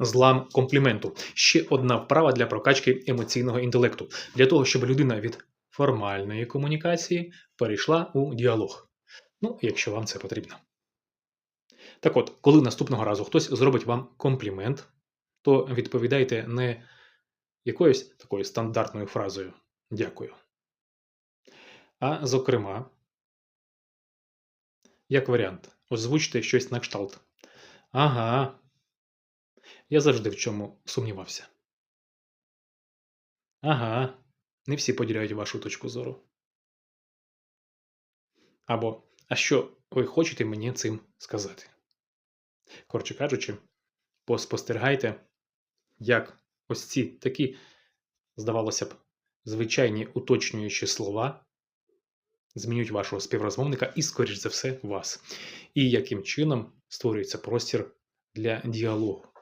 злам компліменту. Ще одна вправа для прокачки емоційного інтелекту, для того, щоб людина від формальної комунікації перейшла у діалог. Ну, якщо вам це потрібно. Так от, коли наступного разу хтось зробить вам комплімент, то відповідайте не якоюсь такою стандартною фразою дякую. А зокрема, як варіант, озвучте щось на кшталт. Ага. Я завжди в чому сумнівався. Ага. Не всі поділяють вашу точку зору. Або, а що ви хочете мені цим сказати? Коротше кажучи, поспостерігайте, як ось ці такі, здавалося б, звичайні уточнюючі слова змінюють вашого співрозмовника і, скоріш за все, вас. І яким чином створюється простір для діалогу.